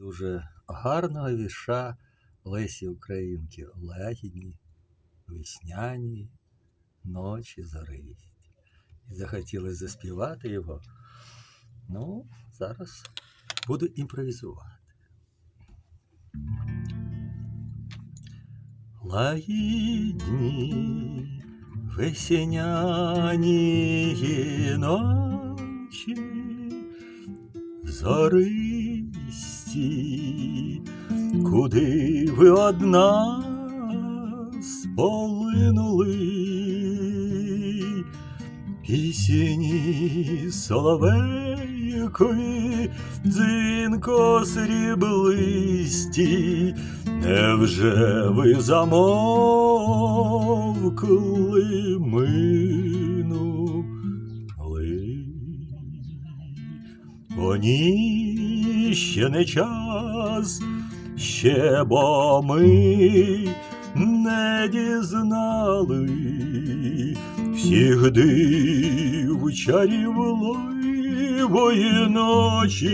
дуже гарного вірша Лесі Українки. Лагідні, весняні ночі зористі. І захотілося заспівати його. Ну, зараз буду імпровізувати. Лагідні весняні ночі, зористі, куди ви одна сполинули, пісні соловейкові, дзвінко сріблисті, невже ви замовкли минули? О, ні, ще не час, ще бо ми не дізнали всіх див чарівливої ночі.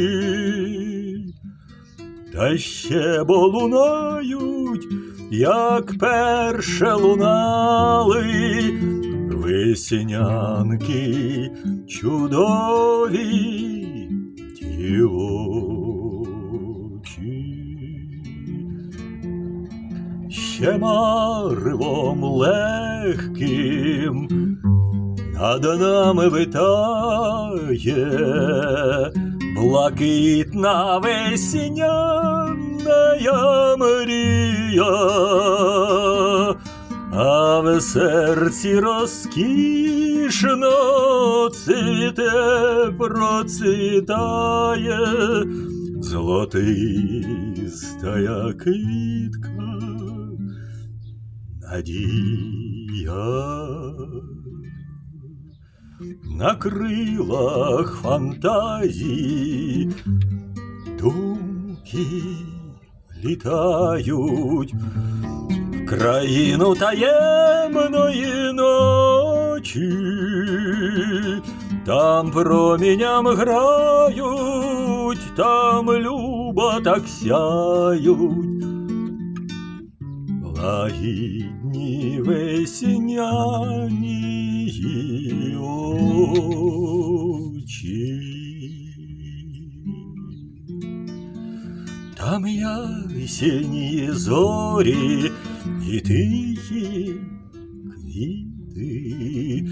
Та ще бо лунають, як перше лунали веснянки чудові дівочі. Ще марвом легким над нами витає блакитна весняна мрія, а в серці розкішно цвіте процвітає золотистая квітка надія на крилах фантазії думки літають в країну таємної ночі, там проміням грають, там люба так сяють. Лагідні весняні очі. Там ясені зорі і тихі квіти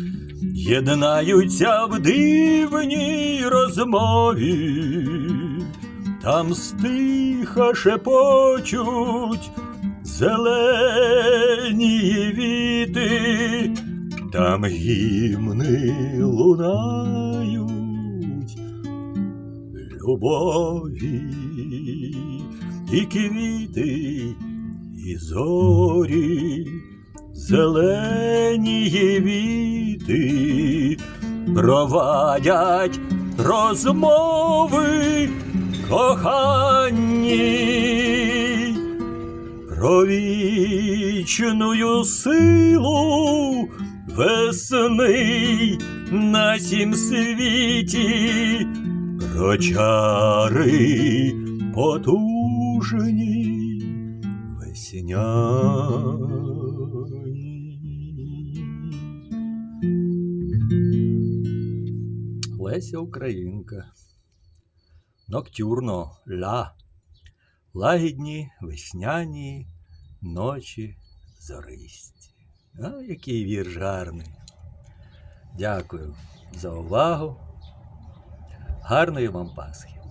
єднаються в дивній розмові, там стиха шепочуть зелені віти, там гімни лунають. Любові і квіти, і зорі, зелені віти провадять розмови коханні про вічную силу весни на сім світі, про чари потужні весняні. Леся Українка. Ноктюрно ля. Лагідні весняні ночі зористі. А, який вірш гарний. Дякую за увагу. Гарної вам Пасхи!